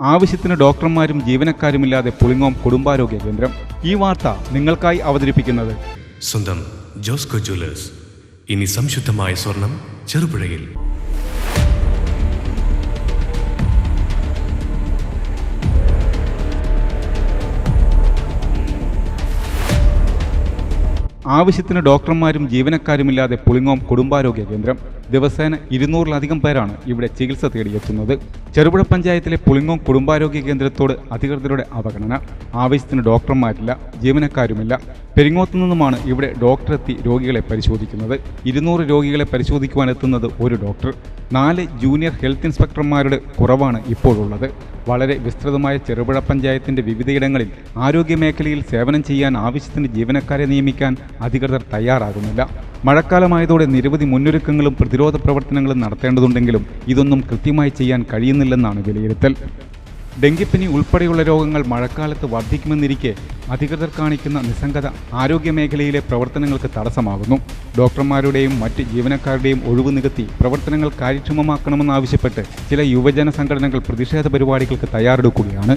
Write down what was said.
ആവശ്യത്തിന് ഡോക്ടർമാരും ജീവനക്കാരുമില്ലാതെ പുളിങ്ങോം കുടുംബാരോഗ്യ കേന്ദ്രം. ഈ വാർത്ത നിങ്ങൾക്കായി അവതരിപ്പിക്കുന്നത്. സ്വന്തം ജോസ്കോ ജ്വല്ലേഴ്സ്. ഇനി സംശുദ്ധമായ സ്വർണം ചെറുപുഴയിൽ. ആവശ്യത്തിന് ഡോക്ടർമാരും ജീവനക്കാരുമില്ലാതെ പുളിങ്ങോം കുടുംബാരോഗ്യ കേന്ദ്രം. ദിവസേന ഇരുന്നൂറിലധികം പേരാണ് ഇവിടെ ചികിത്സ തേടിയെത്തുന്നത്. ചെറുപുഴ പഞ്ചായത്തിലെ പുളിങ്ങോം കുടുംബാരോഗ്യ കേന്ദ്രത്തോട് അധികൃതരുടെ അവഗണന. ആവശ്യത്തിന് ഡോക്ടർമാരില്ല ജീവനക്കാരുമില്ല. പെരിങ്ങോത്തു നിന്നുമാണ് ഇവിടെ ഡോക്ടർ എത്തി രോഗികളെ പരിശോധിക്കുന്നത്. ഇരുന്നൂറ് രോഗികളെ പരിശോധിക്കുവാൻ എത്തുന്നത് ഒരു ഡോക്ടർ. നാല് ജൂനിയർ ഹെൽത്ത് ഇൻസ്പെക്ടർമാരുടെ കുറവാണ് ഇപ്പോഴുള്ളത്. വളരെ വിസ്തൃതമായ ചെറുപുഴ പഞ്ചായത്തിന്റെ വിവിധയിടങ്ങളിൽ ആരോഗ്യ മേഖലയിൽ സേവനം ചെയ്യാൻ ആവശ്യത്തിന് ജീവനക്കാരെ നിയമിക്കാൻ അധികൃതർ തയ്യാറാകുന്നില്ല. മഴക്കാലമായതോടെ നിരവധി മുന്നൊരുക്കങ്ങളും പ്രതിരോധ പ്രവർത്തനങ്ങൾ നടത്തേണ്ടതുണ്ടെങ്കിലും ഇതൊന്നും കൃത്യമായി ചെയ്യാൻ കഴിയുന്നില്ലെന്നാണ് വിലയിരുത്തൽ. ഡെങ്കിപ്പനി ഉൾപ്പെടെയുള്ള രോഗങ്ങൾ മഴക്കാലത്ത് വർദ്ധിക്കുമെന്നിരിക്കെ അധികൃതർ കാണിക്കുന്ന നിസ്സംഗത ആരോഗ്യമേഖലയിലെ പ്രവർത്തനങ്ങൾക്ക് തടസ്സമാകുന്നു. ഡോക്ടർമാരുടെയും മറ്റ് ജീവനക്കാരുടെയും ഒഴിവ് നികത്തി പ്രവർത്തനങ്ങൾ കാര്യക്ഷമമാക്കണമെന്നാവശ്യപ്പെട്ട് ചില യുവജന സംഘടനകൾ പ്രതിഷേധ പരിപാടികൾക്ക് തയ്യാറെടുക്കുകയാണ്.